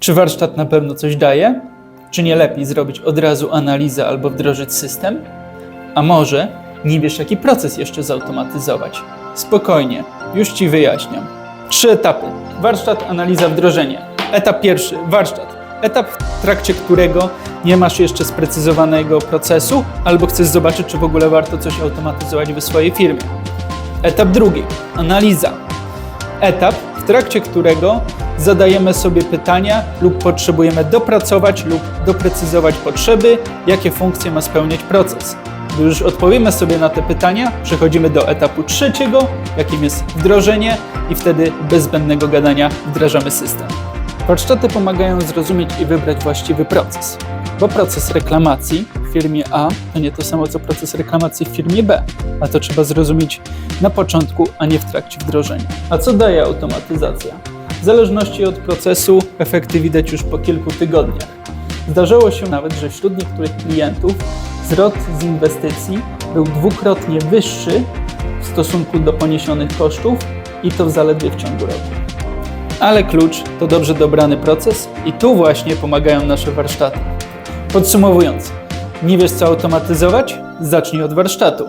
Czy warsztat na pewno coś daje? Czy nie lepiej zrobić od razu analizę albo wdrożyć system? A może nie wiesz, jaki proces jeszcze zautomatyzować? Spokojnie, już Ci wyjaśniam. Trzy etapy: warsztat, analiza, wdrożenie. Etap pierwszy warsztat. Etap, w trakcie którego nie masz jeszcze sprecyzowanego procesu, albo chcesz zobaczyć, czy w ogóle warto coś automatyzować w swojej firmie. Etap drugi analiza etap, w trakcie którego zadajemy sobie pytania lub potrzebujemy dopracować lub doprecyzować potrzeby, jakie funkcje ma spełniać proces. Gdy już odpowiemy sobie na te pytania, przechodzimy do etapu trzeciego, jakim jest wdrożenie i wtedy bez zbędnego gadania wdrażamy system. Warsztaty pomagają zrozumieć i wybrać właściwy proces, bo proces reklamacji w firmie A to nie to samo co proces reklamacji w firmie B, a to trzeba zrozumieć na początku, a nie w trakcie wdrożenia. A co daje automatyzacja? Zależności od procesu efekty widać już po kilku tygodniach. Zdarzyło się nawet, że wśród niektórych klientów zwrot z inwestycji był dwukrotnie wyższy w stosunku do poniesionych kosztów i to zaledwie w ciągu roku. Ale klucz to dobrze dobrany proces i tu właśnie pomagają nasze warsztaty. Podsumowując, nie wiesz co automatyzować? Zacznij od warsztatu.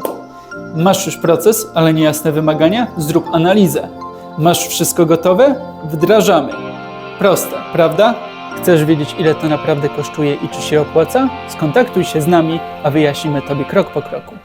Masz już proces, ale niejasne wymagania? Zrób analizę. Masz wszystko gotowe? Wdrażamy. Proste, prawda? Chcesz wiedzieć, ile to naprawdę kosztuje i czy się opłaca? Skontaktuj się z nami, a wyjaśnimy Tobie krok po kroku.